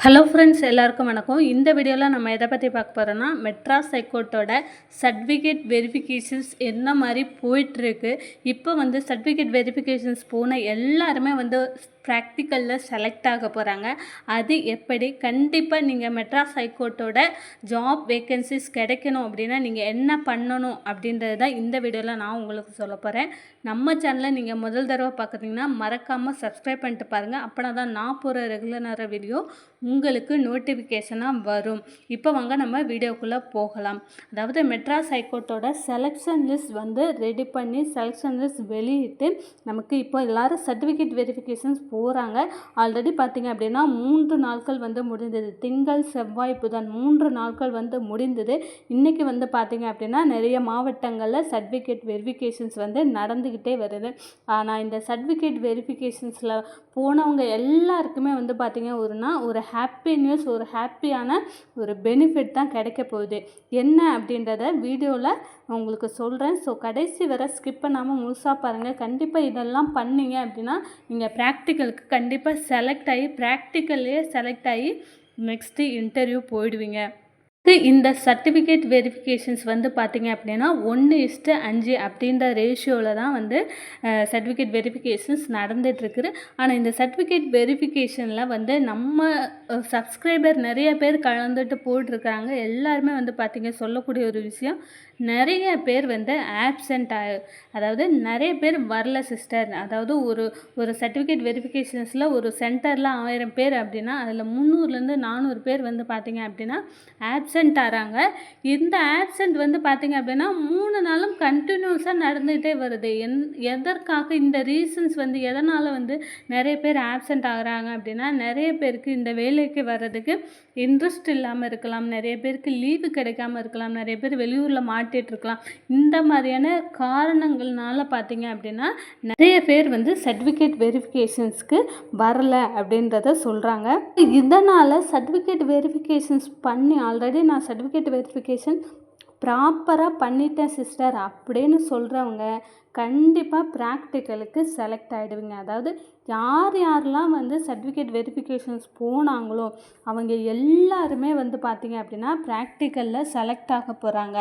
Hello friends எல்லாருக்கும் வணக்கம். இந்த வீடியோவில் நம்ம எதை பற்றி பார்க்க போகிறோன்னா மெட்ராஸ் ஹைகோர்ட்டோட சர்டிஃபிகேட் வெரிஃபிகேஷன்ஸ் என்ன மாதிரி போயிட்டுருக்கு. இப்போ வந்து சர்டிஃபிகேட் வெரிஃபிகேஷன்ஸ் போன எல்லாருமே வந்து ப்ராக்டிக்கலில் செலக்ட் ஆக போகிறாங்க அது எப்படி? கண்டிப்பாக நீங்கள் மெட்ராஸ் ஹைகோர்ட்டோட ஜாப் வேக்கன்சிஸ் கிடைக்கணும் அப்படின்னா நீங்கள் என்ன பண்ணணும் அப்படின்றது தான் இந்த வீடியோவில் நான் உங்களுக்கு சொல்ல போகிறேன் நம்ம சேனலை நீங்கள் முதல் தடவை பார்க்குறீங்கன்னா மறக்காமல் சப்ஸ்கிரைப் பண்ணிட்டு பாருங்கள் அப்படின்னா தான் நான் போகிற ரெகுலரான வீடியோ உங்களுக்கு நோட்டிஃபிகேஷனாக வரும். இப்போ வாங்க நம்ம வீடியோக்குள்ளே போகலாம். அதாவது மெட்ராஸ் ஹைகோர்ட்டோட செலெக்ஷன் லிஸ்ட் வந்து ரெடி பண்ணி செலெக்ஷன் லிஸ்ட் வெளியிட்டு நமக்கு இப்போ எல்லாரும் சர்டிஃபிகேட் வெரிஃபிகேஷன்ஸ் போகிறாங்க ஆல்ரெடி பார்த்திங்க அப்படின்னா மூன்று நாட்கள் வந்து முடிந்தது. திங்கள் செவ்வாய் புதன் மூன்று நாட்கள் வந்து முடிந்தது. இன்றைக்கி வந்து பார்த்திங்க அப்படின்னா நிறைய மாவட்டங்களில் சர்டிஃபிகேட் வெரிஃபிகேஷன்ஸ் வந்து நடந்துக்கிட்டே வருது. ஆனால் இந்த சர்டிஃபிகேட் வெரிஃபிகேஷன்ஸில் போனவங்க எல்லாருக்குமே வந்து பார்த்திங்க ஒருனா ஒரு ஹாப்பி நியூஸ் ஒரு ஹாப்பியான ஒரு பெனிஃபிட் தான் கிடைக்க போகுது. என்ன அப்படின்றத வீடியோவில் உங்களுக்கு சொல்கிறேன் ஸோ கடைசி வர ஸ்கிப் பண்ணாமல் முழுசாக பாருங்கள் கண்டிப்பாக இதெல்லாம் பண்ணீங்க அப்படின்னா நீங்கள் ப்ராக்டிக்கலுக்கு கண்டிப்பாக செலக்ட் ஆகி ப்ராக்டிக்கல்லையே செலக்ட் ஆகி நெக்ஸ்ட்டு இன்டர்வியூ போயிடுவீங்க. இந்த சர்டிஃபிகேட் வெரிஃபிகேஷன்ஸ் வந்து பார்த்திங்க அப்படின்னா ஒன்று இஸ்ட்டு அஞ்சு அப்படின்ற ரேஷியோவில் தான் வந்து சர்டிஃபிகேட் வெரிஃபிகேஷன்ஸ் நடந்துகிட்ருக்குது ஆனால் இந்த சர்டிஃபிகேட் வெரிஃபிகேஷனில் வந்து நம்ம சப்ஸ்கிரைபர் நிறைய பேர் கலந்துட்டு போட்டிருக்கிறாங்க எல்லாருமே வந்து பார்த்திங்க சொல்லக்கூடிய ஒரு விஷயம். நிறைய பேர் வந்து ஆப்சண்ட் ஆகு அதாவது நிறைய பேர் வரல சிஸ்டர் அதாவது ஒரு ஒரு சர்டிஃபிகேட் வெரிஃபிகேஷன்ஸில் ஒரு சென்டரில் ஆயிரம் பேர் அப்படின்னா அதில் முந்நூறுலேருந்து நானூறு பேர் வந்து பார்த்திங்க அப்படின்னா ஆப்சண்ட் ஆகிறாங்க இந்த ஆப்சண்ட் வந்து பார்த்திங்க அப்படின்னா மூணு நாளும் கண்டினியூஸாக நடந்துகிட்டே வருது. என் எதற்காக இந்த ரீசன்ஸ் வந்து எதனால் வந்து நிறைய பேர் ஆப்சண்ட் ஆகிறாங்க அப்படின்னா நிறைய பேருக்கு இந்த வேலைக்கு வர்றதுக்கு இன்ட்ரெஸ்ட் இல்லாமல் இருக்கலாம். நிறைய பேருக்கு லீவு கிடைக்காம இருக்கலாம். நிறைய பேர் வெளியூரில் மாட்டிகிட்டு இருக்கலாம். இந்த மாதிரியான காரணங்கள்னால பார்த்திங்க அப்படின்னா நிறைய பேர் வந்து சர்டிஃபிகேட் வெரிஃபிகேஷன்ஸ்க்கு வரல அப்படின்றத சொல்கிறாங்க இதனால் சர்டிஃபிகேட் வெரிஃபிகேஷன்ஸ் பண்ணி ஆல்ரெடி நான் சர்டிஃபிகேட் வெரிஃபிகேஷன் ப்ராப்பராக பண்ணிட்டேன் சிஸ்டர் அப்படின்னு சொல்கிறவங்க கண்டிப்பாக ப்ராக்டிக்கலுக்கு செலக்ட் ஆகிடுவீங்க அதாவது யார் யாரெல்லாம் வந்து சர்டிஃபிகேட் வெரிஃபிகேஷன்ஸ் போனாங்களோ அவங்க எல்லாருமே வந்து பார்த்திங்க அப்படின்னா ப்ராக்டிக்கலில் செலக்ட் ஆக போகிறாங்க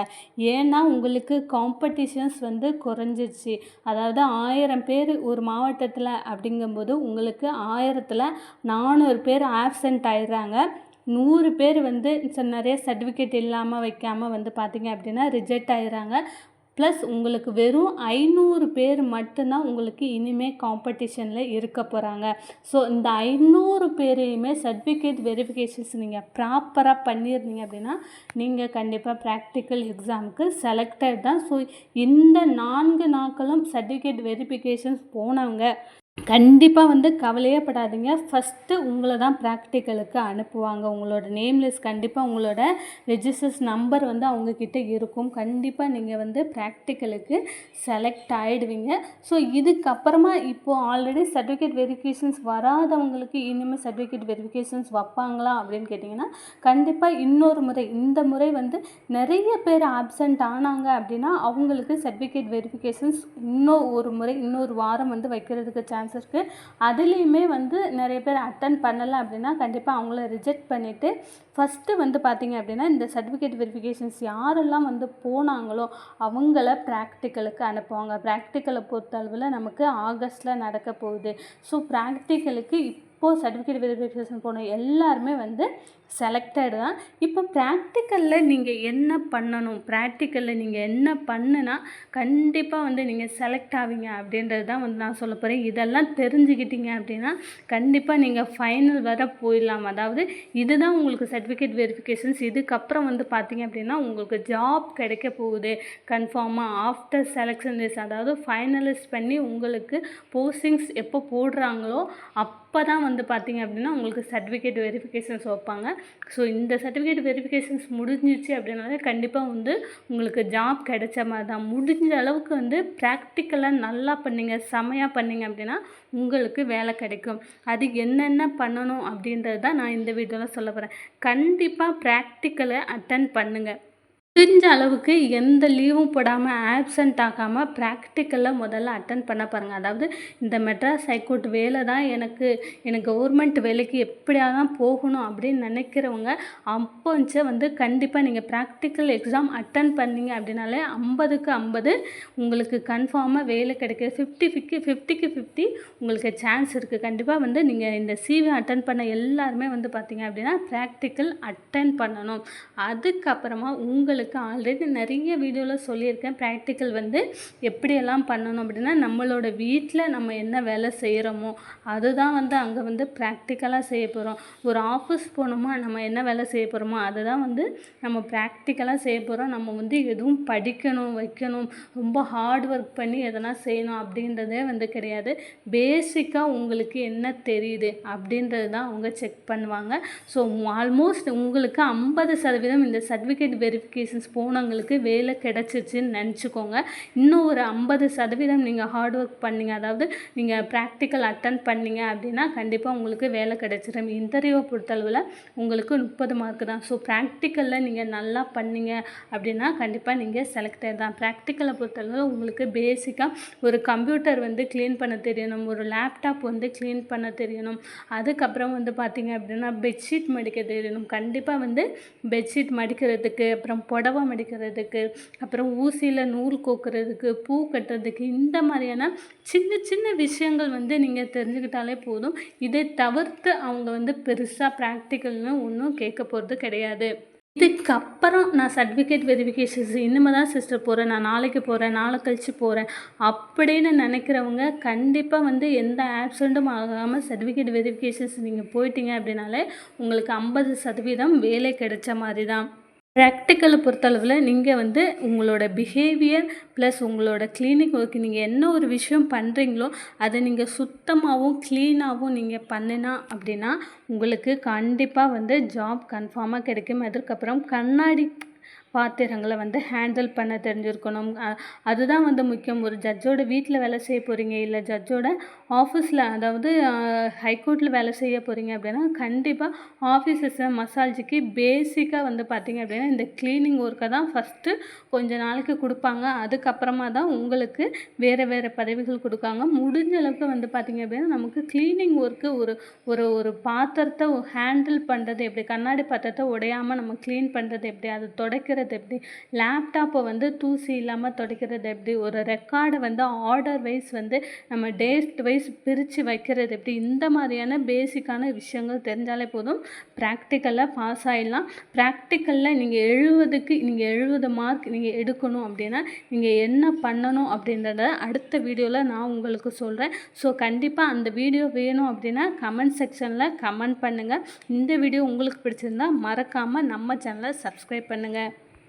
ஏன்னா உங்களுக்கு காம்படிஷன்ஸ் வந்து குறைஞ்சிருச்சு. அதாவது ஆயிரம் பேர் ஒரு மாவட்டத்தில் அப்படிங்கும்போது உங்களுக்கு ஆயிரத்தில் நானூறு பேர் ஆப்சண்ட் ஆயிடுறாங்க. நூறு பேர் வந்து நிறைய சர்டிஃபிகேட் இல்லாமல் வைக்காமல் வந்து பார்த்திங்க அப்படின்னா ரிஜெக்ட் ஆகிறாங்க ப்ளஸ் உங்களுக்கு வெறும் ஐநூறு பேர் மட்டும்தான் உங்களுக்கு இனிமேல் காம்படிஷனில் இருக்க போகிறாங்க ஸோ இந்த ஐநூறு பேரையுமே சர்டிஃபிகேட் வெரிஃபிகேஷன்ஸ் நீங்கள் ப்ராப்பராக பண்ணியிருந்தீங்க அப்படின்னா நீங்கள் கண்டிப்பாக ப்ராக்டிக்கல் எக்ஸாமுக்கு செலக்டட் தான். ஸோ இந்த நான்கு நாட்களும் சர்டிஃபிகேட் வெரிஃபிகேஷன்ஸ் போனவங்க கண்டிப்பாக வந்து கவலையே படாதீங்க. ஃபஸ்ட்டு உங்களை தான் ப்ராக்டிக்கலுக்கு அனுப்புவாங்க. உங்களோட நேம் லிஸ்ட் கண்டிப்பாக உங்களோட ரெஜிஸ்டர்ஸ் நம்பர் வந்து அவங்கக்கிட்ட இருக்கும். கண்டிப்பாக நீங்கள் வந்து ப்ராக்டிக்கலுக்கு செலக்ட் ஆகிடுவீங்க ஸோ இதுக்கப்புறமா இப்போது ஆல்ரெடி சர்டிஃபிகேட் வெரிஃபிகேஷன்ஸ் வராதவங்களுக்கு இனிமேல் சர்டிஃபிகேட் வெரிஃபிகேஷன்ஸ் வைப்பாங்களா அப்படின்னு கேட்டிங்கன்னா கண்டிப்பாக இன்னொரு முறை இந்த முறை வந்து நிறைய பேர் ஆப்சண்ட் ஆனாங்க அப்படின்னா அவங்களுக்கு சர்டிஃபிகேட் வெரிஃபிகேஷன்ஸ் இன்னும் ஒரு முறை இன்னொரு வாரம் வந்து வைக்கிறதுக்கு சான்சஸ் சான்ஸ் இருக்குது அதுலேயுமே வந்து நிறைய பேர் அட்டன் பண்ணலை அப்படின்னா கண்டிப்பாக அவங்கள ரிஜெக்ட் பண்ணிவிட்டு ஃபஸ்ட்டு வந்து பார்த்திங்க அப்படின்னா இந்த சர்டிஃபிகேட் வெரிஃபிகேஷன்ஸ் யாரெல்லாம் வந்து போனாங்களோ அவங்கள ப்ராக்டிக்கலுக்கு அனுப்புவாங்க. ப்ராக்டிக்கலை பொறுத்தளவில் நமக்கு ஆகஸ்ட்டில் நடக்க போகுது. ஸோ ப்ராக்டிக்கலுக்கு இப்போது சர்டிஃபிகேட் வெரிஃபிகேஷன் போன எல்லாருமே வந்து செலக்டட் தான். இப்போ ப்ராக்டிக்கலில் நீங்கள் என்ன பண்ணணும்? ப்ராக்டிக்கலில் நீங்கள் என்ன பண்ணுனா கண்டிப்பாக வந்து நீங்கள் செலக்ட் ஆவீங்க அப்படின்றது தான் வந்து நான் சொல்ல போகிறேன் இதெல்லாம் தெரிஞ்சுக்கிட்டீங்க அப்படின்னா கண்டிப்பாக நீங்கள் ஃபைனல் வர போயிடலாம். அதாவது இதுதான் உங்களுக்கு சர்டிஃபிகேட் வெரிஃபிகேஷன்ஸ் இதுக்கப்புறம் வந்து பார்த்தீங்க அப்படின்னா உங்களுக்கு ஜாப் கிடைக்க போகுது. கன்ஃபார்மாக ஆஃப்டர் செலெக்ஷன் டேஸ் அதாவது ஃபைனலிஸ்ட் பண்ணி உங்களுக்கு போஸ்டிங்ஸ் எப்போ போடுறாங்களோ அப்போ தான் வந்து பார்த்தீங்க அப்படின்னா உங்களுக்கு சர்டிஃபிகேட் வெரிஃபிகேஷன்ஸ் வைப்பாங்க. ஸோ இந்த சர்டிஃபிகேட் வெரிஃபிகேஷன்ஸ் முடிஞ்சிச்சு அப்படின்னாலே கண்டிப்பாக வந்து உங்களுக்கு ஜாப் கிடைச்ச மாதிரி தான். முடிஞ்ச அளவுக்கு வந்து ப்ராக்டிக்கலாக நல்லா பண்ணிங்க செமையாக பண்ணிங்க அப்படின்னா உங்களுக்கு வேலை கிடைக்கும். அது என்னென்ன பண்ணணும் அப்படின்றது தான் நான் இந்த வீடியோவில் சொல்ல போகிறேன் கண்டிப்பாக ப்ராக்டிக்கலை அட்டன் பண்ணுங்கள் முடிஞ்ச அளவுக்கு எந்த லீவும் போடாமல் ஆப்சண்ட் ஆகாமல் ப்ராக்டிக்கலில் முதல்ல அட்டன் பண்ண பாருங்கள் அதாவது இந்த மெட்ராஸ் ஹைகோர்ட் வேலை தான் எனக்கு எனக்கு கவர்மெண்ட் வேலைக்கு எப்படியா தான் போகணும் அப்படின்னு நினைக்கிறவங்க அப்போ வந்து கண்டிப்பாக நீங்கள் ப்ராக்டிக்கல் எக்ஸாம் அட்டன் பண்ணீங்க அப்படின்னாலே ஐம்பதுக்கு ஐம்பது உங்களுக்கு கன்ஃபார்மாக வேலை கிடைக்கிது ஃபிஃப்டி ஃபிஃப்டி ஃபிஃப்டிக்கு ஃபிஃப்டி உங்களுக்கு சான்ஸ் இருக்குது கண்டிப்பாக வந்து நீங்கள் இந்த சிவி அட்டன் பண்ண எல்லாருமே வந்து பார்த்தீங்க அப்படின்னா ப்ராக்டிக்கல் அட்டன் பண்ணணும். அதுக்கப்புறமா உங்களுக்கு ஆல்ரெடி நிறைய வீடியோவில் சொல்லியிருக்கேன். ப்ராக்டிக்கல் வந்து எப்படியெல்லாம் பண்ணணும் அப்படின்னா நம்மளோட வீட்டில் நம்ம என்ன வேலை செய்கிறோமோ அதுதான் வந்து அங்கே வந்து ப்ராக்டிக்கலாக செய்ய போகிறோம் ஒரு ஆஃபீஸ் போனோமா நம்ம என்ன வேலை செய்ய போகிறோமோ அதுதான் வந்து நம்ம ப்ராக்டிக்கலாக செய்ய போகிறோம் நம்ம வந்து எதுவும் படிக்கணும் வைக்கணும் ரொம்ப ஹார்ட் ஒர்க் பண்ணி எதனா செய்யணும் அப்படின்றதே வந்து கிடையாது. பேசிக்காக உங்களுக்கு என்ன தெரியுது அப்படின்றது தான் அவங்க செக் பண்ணுவாங்க. ஸோ ஆல்மோஸ்ட் உங்களுக்கு ஐம்பது சதவீதம் இந்த சர்டிஃபிகேட் வெரிஃபிகேஷன்ஸ் போனவங்களுக்கு வேலை கிடச்சிச்சின்னு நினச்சிக்கோங்க. இன்னும் ஒரு ஐம்பது சதவீதம் நீங்கள் ஹார்ட் ஒர்க் பண்ணீங்க. அதாவது நீங்கள் ப்ராக்டிக்கல் அட்டன் பண்ணீங்க அப்படின்னா கண்டிப்பாக உங்களுக்கு வேலை கிடச்சிடும் இன்டர்வியூவை பொறுத்தளவில் உங்களுக்கு முப்பது மார்க் தான். ஸோ ப்ராக்டிக்கலில் நீங்கள் நல்லா பண்ணீங்க அப்படின்னா கண்டிப்பாக நீங்கள் செலக்டட் தான் ப்ராக்டிக்கலை பொறுத்தளவில் உங்களுக்கு பேசிக்காக ஒரு கம்ப்யூட்டர் வந்து க்ளீன் பண்ண தெரியணும். ஒரு லேப்டாப் வந்து க்ளீன் பண்ண தெரியணும். அதுக்கப்புறம் வந்து பார்த்தீங்க அப்படின்னா பெட்ஷீட் மடிக்க தெரியணும். கண்டிப்பாக வந்து பெட்ஷீட் மடிக்கிறதுக்கு அப்புறம் புடவம் மடிக்கிறதுக்கு அப்புறம் ஊசியில் நூல் கோக்குறதுக்கு பூ கட்டுறதுக்கு இந்த மாதிரியான சின்ன சின்ன விஷயங்கள் வந்து நீங்கள் தெரிஞ்சுக்கிட்டாலே போதும். இதை தவிர்த்து அவங்க வந்து பெருசாக ப்ராக்டிக்கல்னு ஒன்றும் கேட்க போகிறது கிடையாது. இதுக்கப்புறம் நான் சர்டிஃபிகேட் வெரிஃபிகேஷன்ஸ் இனிமேல் தான் சிஸ்டர் போகிறேன் நான் நாளைக்கு போகிறேன் நாளை கழித்து போகிறேன் அப்படின்னு நினைக்கிறவங்க கண்டிப்பாக வந்து எந்த ஆப்சண்ட்டும் ஆகாமல் சர்டிஃபிகேட் வெரிஃபிகேஷன்ஸ் நீங்கள் போயிட்டீங்க அப்படின்னாலே உங்களுக்கு ஐம்பது சதவீதம் வேலை கிடைச்ச மாதிரி தான். ப்ராக்டிக்கலை பொறுத்தளவில் நீங்கள் வந்து உங்களோட பிஹேவியர் ப்ளஸ் உங்களோட கிளினிக் ஒர்க் நீங்கள் என்ன ஒரு விஷயம் பண்ணுறீங்களோ அதை நீங்கள் சுத்தமாகவும் க்ளீனாகவும் நீங்கள் பண்ணினா அப்படின்னா உங்களுக்கு கண்டிப்பாக வந்து ஜாப் கன்ஃபார்மாக கிடைக்கும். அதுக்கப்புறம் கண்ணாடி பாத்திரங்களை வந்து ஹேண்டில் பண்ண தெரிஞ்சிருக்கணும். அதுதான் வந்து முக்கியம். ஒரு ஜட்ஜோட வீட்டில் வேலை செய்ய போகிறீங்க இல்லை ஜட்ஜோட ஆஃபீஸில் அதாவது ஹைகோர்ட்டில் வேலை செய்ய போகிறீங்க அப்படின்னா கண்டிப்பாக ஆஃபீஸஸ் மசாஜுக்கு பேசிக்காக வந்து பார்த்திங்க அப்படின்னா இந்த க்ளீனிங் ஒர்க்கை தான் ஃபஸ்ட்டு கொஞ்ச நாளைக்கு கொடுப்பாங்க. அதுக்கப்புறமா தான் உங்களுக்கு வேறு வேறு பதவிகள் கொடுக்காங்க. முடிஞ்ச அளவுக்கு வந்து பார்த்திங்க அப்படின்னா நமக்கு க்ளீனிங் ஒர்க்கு ஒரு ஒரு ஒரு பாத்திரத்தை ஹேண்டில் பண்ணுறது எப்படி கண்ணாடி பாத்திரத்தை உடையாமல் நம்ம க்ளீன் பண்ணுறது எப்படி அது தொடக்கிற துடைக்கிறது எப்படி? லேப்டாப்பை வந்து தூசி இல்லாமல் துடைக்கிறது எப்படி? ஒரு ரெக்கார்டை வந்து ஆர்டர் வைஸ் வந்து நம்ம டேட் வைஸ் பிரித்து வைக்கிறது எப்படி? இந்த மாதிரியான பேசிக்கான விஷயங்கள் தெரிஞ்சாலே போதும். ப்ராக்டிக்கலில் பாஸ் ஆகிடலாம் ப்ராக்டிக்கலில் நீங்கள் எழுபதுக்கு நீங்கள் எழுபது மார்க் நீங்கள் எடுக்கணும் அப்படின்னா நீங்கள் என்ன பண்ணணும் அப்படின்றத அடுத்த வீடியோவில் நான் உங்களுக்கு சொல்கிறேன் ஸோ கண்டிப்பாக அந்த வீடியோ வேணும் அப்படின்னா கமெண்ட் செக்ஷனில் கமெண்ட் பண்ணுங்கள் இந்த வீடியோ உங்களுக்கு பிடிச்சிருந்தா மறக்காமல் நம்ம சேனலை சப்ஸ்கிரைப் பண்ணுங்கள்